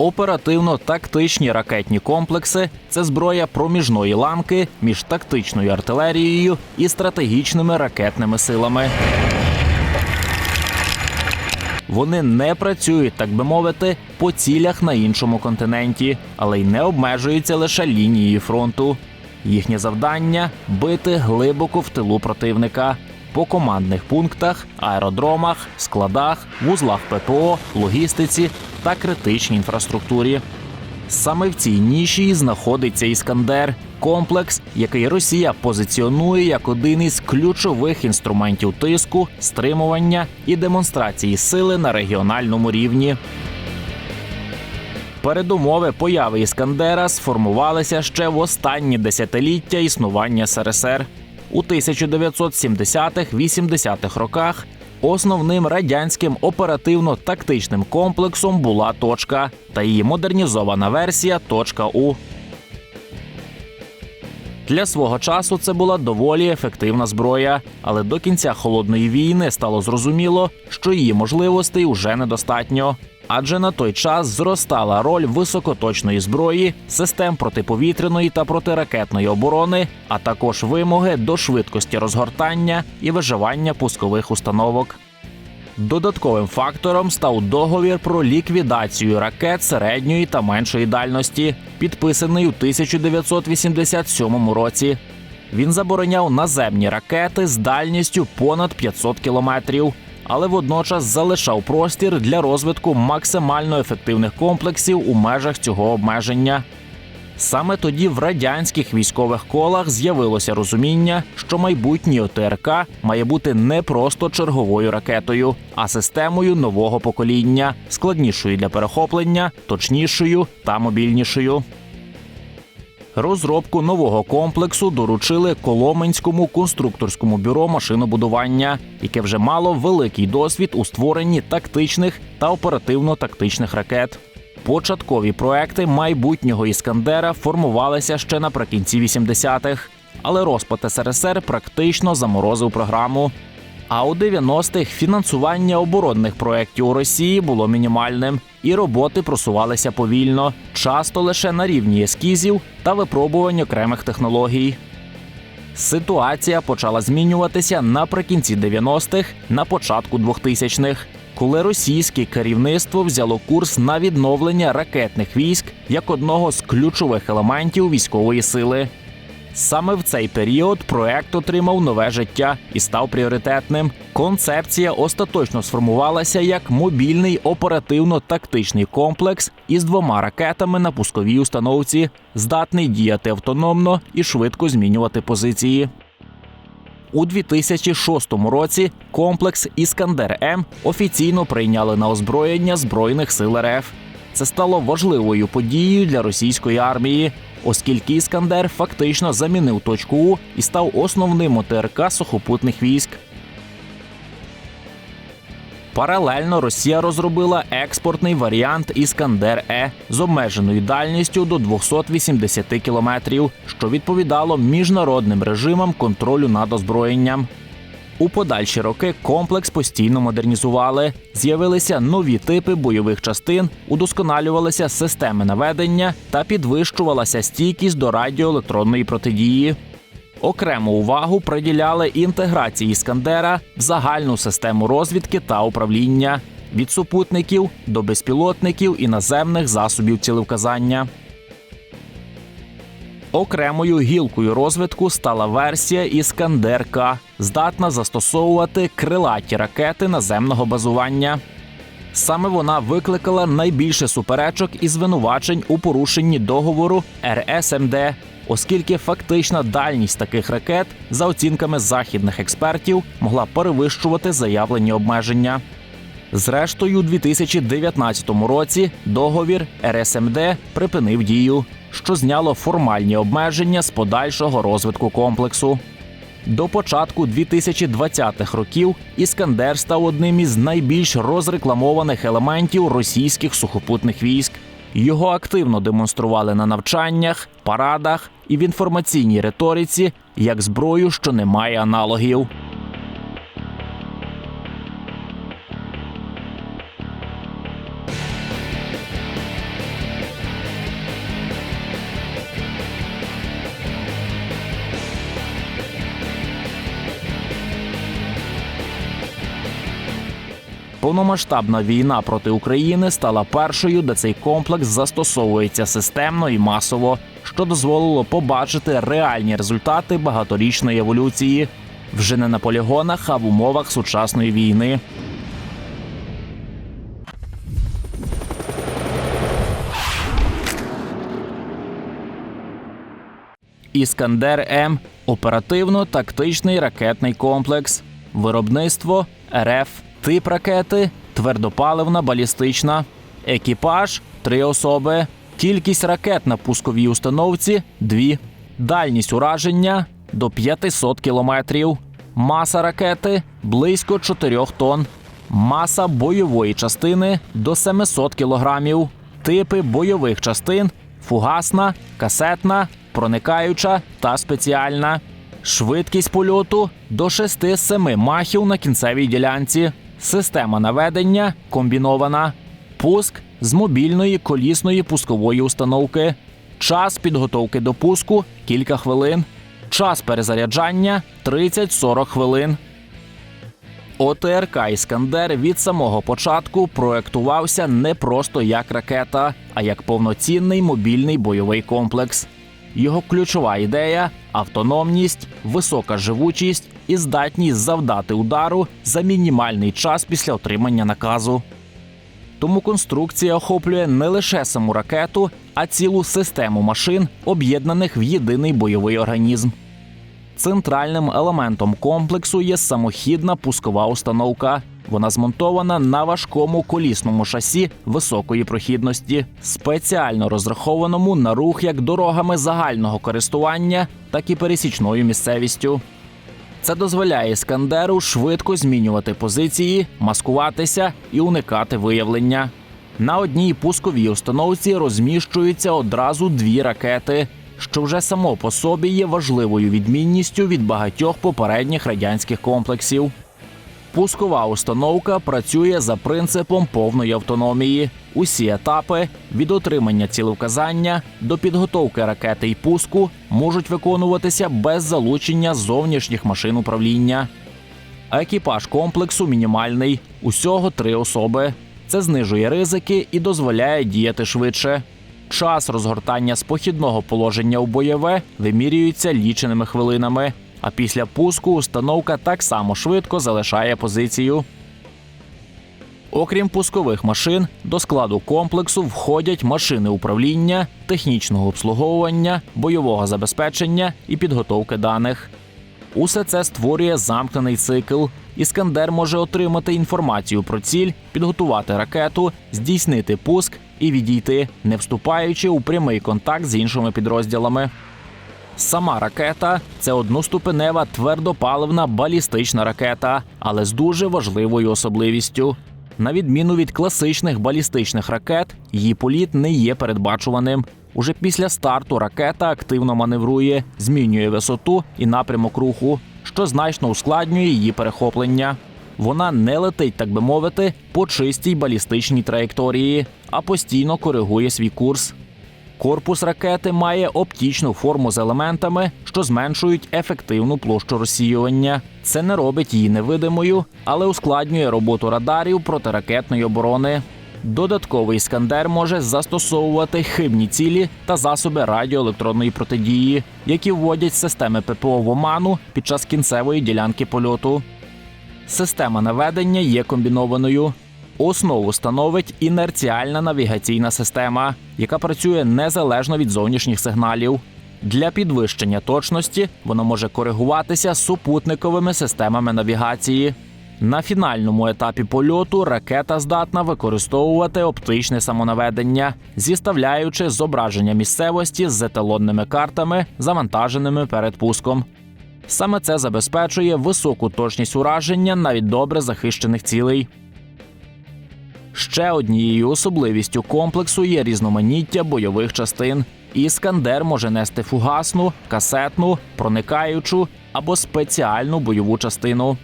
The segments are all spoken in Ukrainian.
Оперативно-тактичні ракетні комплекси це зброя проміжної ланки між тактичною артилерією і стратегічними ракетними силами. Вони не працюють, так би мовити, по цілях на іншому континенті, але й не обмежуються лише лінією фронту. Їхнє завдання бити глибоко в тилу противника по командних пунктах, аеродромах, складах, вузлах ППО, логістиці та критичній інфраструктурі. Саме в цій ніші знаходиться Іскандер, комплекс, який Росія позиціонує як один із ключових інструментів тиску, стримування і демонстрації сили на регіональному рівні. Передумови появи Іскандера сформувалися ще в останні десятиліття існування СРСР. У 1970-80-х роках основним радянським оперативно-тактичним комплексом була точка та її модернізована версія точка У. Для свого часу це була доволі ефективна зброя, але до кінця холодної війни стало зрозуміло, що її можливостей уже недостатньо. Адже на той час зростала роль високоточної зброї, систем протиповітряної та протиракетної оборони, а також вимоги до швидкості розгортання і виживання пускових установок. Додатковим фактором став договір про ліквідацію ракет середньої та меншої дальності, підписаний у 1987 році. Він забороняв наземні ракети з дальністю понад 500 кілометрів, але водночас залишав простір для розвитку максимально ефективних комплексів у межах цього обмеження. Саме тоді в радянських військових колах з'явилося розуміння, що майбутнє ОТРК має бути не просто черговою ракетою, а системою нового покоління, складнішою для перехоплення, точнішою та мобільнішою. Розробку нового комплексу доручили Коломенському конструкторському бюро машинобудування, яке вже мало великий досвід у створенні тактичних та оперативно-тактичних ракет. Початкові проекти майбутнього іскандера формувалися ще наприкінці 80-х, але розпад СРСР практично заморозив програму. А у 90-х фінансування оборонних проєктів у Росії було мінімальним, і роботи просувалися повільно, часто лише на рівні ескізів та випробувань окремих технологій. Ситуація почала змінюватися наприкінці 90-х, на початку 2000-х, коли російське керівництво взяло курс на відновлення ракетних військ як одного з ключових елементів військової сили. Саме в цей період проект отримав нове життя і став пріоритетним. Концепція остаточно сформувалася як мобільний оперативно-тактичний комплекс із двома ракетами на пусковій установці, здатний діяти автономно і швидко змінювати позиції. У 2006 році комплекс Іскандер М офіційно прийняли на озброєння Збройних сил РФ. Це стало важливою подією для російської армії, оскільки Іскандер фактично замінив точку У і став основним ОТРК сухопутних військ. Паралельно Росія розробила експортний варіант Іскандер Е з обмеженою дальністю до 280 кілометрів, що відповідало міжнародним режимам контролю над озброєнням. У подальші роки комплекс постійно модернізували. З'явилися нові типи бойових частин, удосконалювалися системи наведення та підвищувалася стійкість до радіоелектронної протидії. Окрему увагу приділяли інтеграції Іскандера в загальну систему розвідки та управління від супутників до безпілотників і наземних засобів цілевказання. Окремою гілкою розвитку стала версія Іскандер К, здатна застосовувати крилаті ракети наземного базування. Саме вона викликала найбільше суперечок і звинувачень у порушенні договору РСМД, оскільки фактична дальність таких ракет, за оцінками західних експертів, могла перевищувати заявлені обмеження. Зрештою, у 2019 році договір РСМД припинив дію, що зняло формальні обмеження з подальшого розвитку комплексу. До початку 2020-х років Іскандер став одним із найбільш розрекламованих елементів російських сухопутних військ. Його активно демонстрували на навчаннях, парадах і в інформаційній риториці як зброю, що не має аналогів. Повномасштабна війна проти України стала першою, де цей комплекс застосовується системно і масово, що дозволило побачити реальні результати багаторічної еволюції вже не на полігонах, а в умовах сучасної війни. Іскандер М оперативно-тактичний ракетний комплекс, виробництво РФ, тип ракети твердопаливна балістична, екіпаж три особи, кількість ракет на пусковій установці дві, дальність ураження до 500 кілометрів, маса ракети близько 4 тонн, маса бойової частини до 700 кілограмів, типи бойових частин фугасна, касетна, проникаюча та спеціальна. Швидкість польоту до 6-7 махів на кінцевій ділянці. Система наведення комбінована. Пуск з мобільної колісної пускової установки. Час підготовки до пуску кілька хвилин. Час перезаряджання 30-40 хвилин. ОТРК Іскандер від самого початку проектувався не просто як ракета, а як повноцінний мобільний бойовий комплекс. Його ключова ідея автономність, висока живучість і здатність завдати удару за мінімальний час після отримання наказу. Тому конструкція охоплює не лише саму ракету, а цілу систему машин, об'єднаних в єдиний бойовий організм. Центральним елементом комплексу є самохідна пускова установка. Вона змонтована на важкому колісному шасі високої прохідності, спеціально розрахованому на рух як дорогами загального користування, так і пересічною місцевістю. Це дозволяє Іскандеру швидко змінювати позиції, маскуватися і уникати виявлення. На одній пусковій установці розміщуються одразу дві ракети, що вже само по собі є важливою відмінністю від багатьох попередніх радянських комплексів. Пускова установка працює за принципом повної автономії. Усі етапи від отримання цілевказання до підготовки ракети й пуску можуть виконуватися без залучення зовнішніх машин управління. Екіпаж комплексу мінімальний, усього три особи. Це знижує ризики і дозволяє діяти швидше. Час розгортання з похідного положення у бойове вимірюється ліченими хвилинами, а після пуску установка так само швидко залишає позицію. Окрім пускових машин, до складу комплексу входять машини управління, технічного обслуговування, бойового забезпечення і підготовки даних. Усе це створює замкнений цикл. Іскандер може отримати інформацію про ціль, підготувати ракету, здійснити пуск і відійти, не вступаючи у прямий контакт з іншими підрозділами. Сама ракета це одноступенева твердопаливна балістична ракета, але з дуже важливою особливістю. На відміну від класичних балістичних ракет, її політ не є передбачуваним. Уже після старту ракета активно маневрує, змінює висоту і напрямок руху, що значно ускладнює її перехоплення. Вона не летить, так би мовити, по чистій балістичній траєкторії, а постійно коригує свій курс. Корпус ракети має оптічну форму з елементами, що зменшують ефективну площу розсіювання. Це не робить її невидимою, але ускладнює роботу радарів протиракетної оборони. Додатковий іскандер може застосовувати хибні цілі та засоби радіоелектронної протидії, які вводять системи ППО в оману під час кінцевої ділянки польоту. Система наведення є комбінованою. Основу становить інерціальна навігаційна система, яка працює незалежно від зовнішніх сигналів. Для підвищення точності вона може коригуватися супутниковими системами навігації. На фінальному етапі польоту ракета здатна використовувати оптичне самонаведення, зіставляючи зображення місцевості з еталонними картами, завантаженими перед пуском. Саме це забезпечує високу точність ураження навіть добре захищених цілей. Ще однією особливістю комплексу є різноманіття бойових частин. Іскандер може нести фугасну, касетну, проникаючу або спеціальну бойову частину.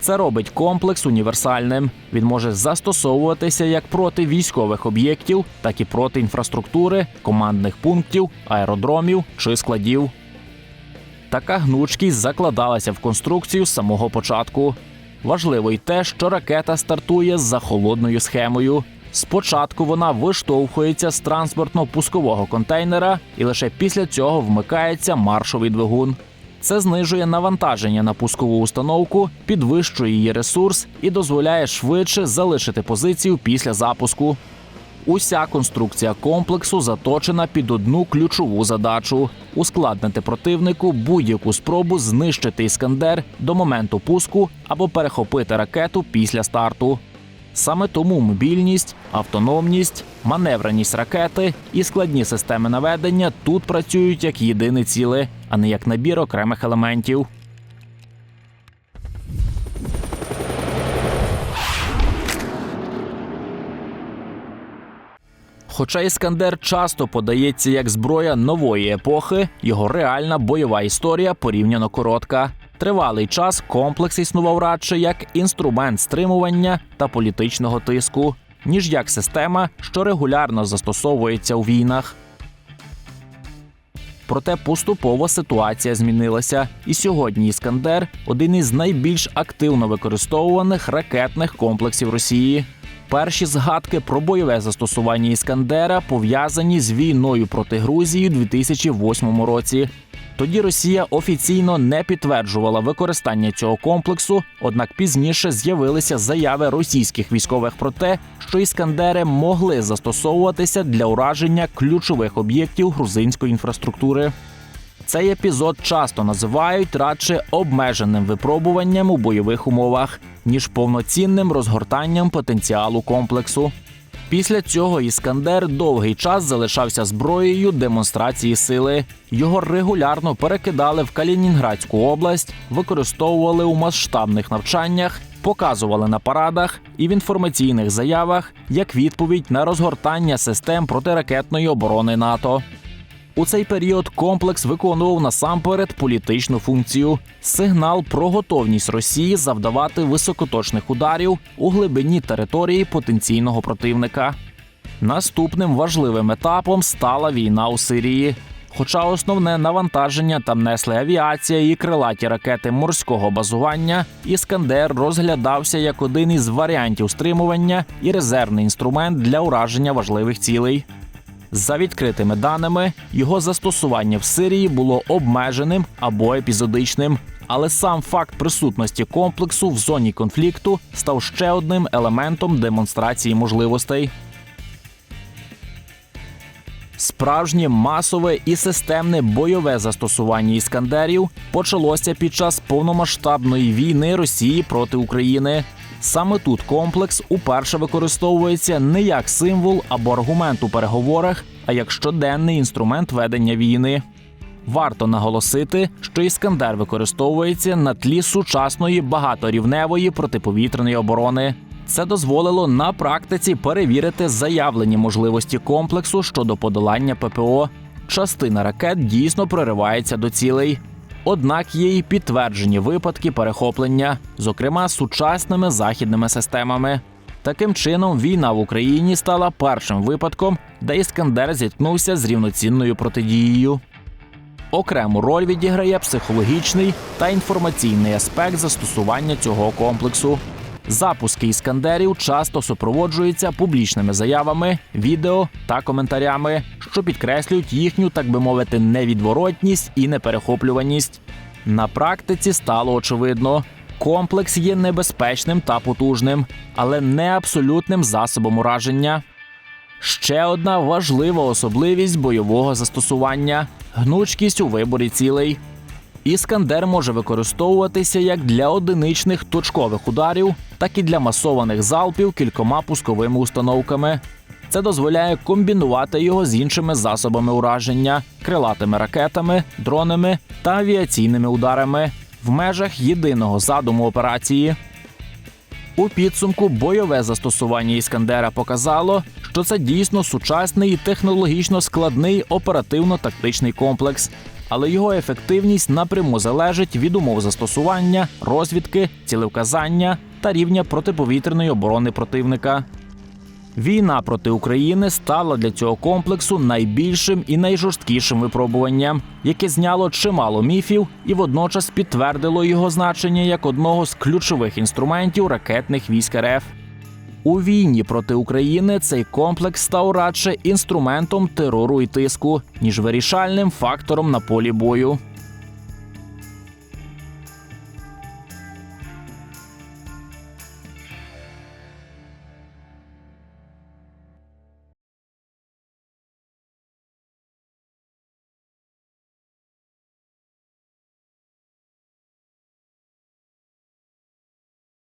Це робить комплекс універсальним. Він може застосовуватися як проти військових об'єктів, так і проти інфраструктури, командних пунктів, аеродромів чи складів. Така гнучкість закладалася в конструкцію з самого початку. Важливо й те, що ракета стартує за холодною схемою. Спочатку вона виштовхується з транспортно-пускового контейнера, і лише після цього вмикається маршовий двигун. Це знижує навантаження на пускову установку, підвищує її ресурс і дозволяє швидше залишити позицію після запуску. Уся конструкція комплексу заточена під одну ключову задачу ускладнити противнику будь-яку спробу знищити іскандер до моменту пуску або перехопити ракету після старту. Саме тому мобільність, автономність, маневреність ракети і складні системи наведення тут працюють як єдине ціле, а не як набір окремих елементів. Хоча Іскандер часто подається як зброя нової епохи, його реальна бойова історія порівняно коротка. Тривалий час комплекс існував радше як інструмент стримування та політичного тиску, ніж як система, що регулярно застосовується у війнах. Проте поступово ситуація змінилася, і сьогодні Іскандер один із найбільш активно використовуваних ракетних комплексів Росії. Перші згадки про бойове застосування Іскандера пов'язані з війною проти Грузії у 2008 році. Тоді Росія офіційно не підтверджувала використання цього комплексу, однак пізніше з'явилися заяви російських військових про те, що іскандери могли застосовуватися для ураження ключових об'єктів грузинської інфраструктури. Цей епізод часто називають радше обмеженим випробуванням у бойових умовах, ніж повноцінним розгортанням потенціалу комплексу. Після цього Іскандер довгий час залишався зброєю демонстрації сили. Його регулярно перекидали в Калінінградську область, використовували у масштабних навчаннях, показували на парадах і в інформаційних заявах як відповідь на розгортання систем протиракетної оборони НАТО. У цей період комплекс виконував насамперед політичну функцію сигнал про готовність Росії завдавати високоточних ударів у глибині території потенційного противника. Наступним важливим етапом стала війна у Сирії. Хоча основне навантаження там несли авіація і крилаті ракети морського базування, іскандер розглядався як один із варіантів стримування і резервний інструмент для ураження важливих цілей. За відкритими даними, його застосування в Сирії було обмеженим або епізодичним. Але сам факт присутності комплексу в зоні конфлікту став ще одним елементом демонстрації можливостей. Справжнє масове і системне бойове застосування іскандерів почалося під час повномасштабної війни Росії проти України. Саме тут комплекс уперше використовується не як символ або аргумент у переговорах, а як щоденний інструмент ведення війни. Варто наголосити, що іскандер використовується на тлі сучасної багаторівневої протиповітряної оборони. Це дозволило на практиці перевірити заявлені можливості комплексу щодо подолання ППО. Частина ракет дійсно проривається до цілей. Однак є й підтверджені випадки перехоплення, зокрема сучасними західними системами. Таким чином, війна в Україні стала першим випадком, де іскандер зіткнувся з рівноцінною протидією. Окрему роль відіграє психологічний та інформаційний аспект застосування цього комплексу. Запуски іскандерів часто супроводжуються публічними заявами, відео та коментарями, що підкреслюють їхню, так би мовити, невідворотність і неперехоплюваність. На практиці стало очевидно, комплекс є небезпечним та потужним, але не абсолютним засобом ураження. Ще одна важлива особливість бойового застосування гнучкість у виборі цілей. Іскандер може використовуватися як для одиничних точкових ударів, так і для масованих залпів кількома пусковими установками. Це дозволяє комбінувати його з іншими засобами ураження, крилатими ракетами, дронами та авіаційними ударами в межах єдиного задуму операції. У підсумку бойове застосування Іскандера показало, що це дійсно сучасний і технологічно складний оперативно-тактичний комплекс, але його ефективність напряму залежить від умов застосування, розвідки, цілевказання та рівня протиповітряної оборони противника. Війна проти України стала для цього комплексу найбільшим і найжорсткішим випробуванням, яке зняло чимало міфів і водночас підтвердило його значення як одного з ключових інструментів ракетних військ РФ. У війні проти України цей комплекс став радше інструментом терору і тиску, ніж вирішальним фактором на полі бою.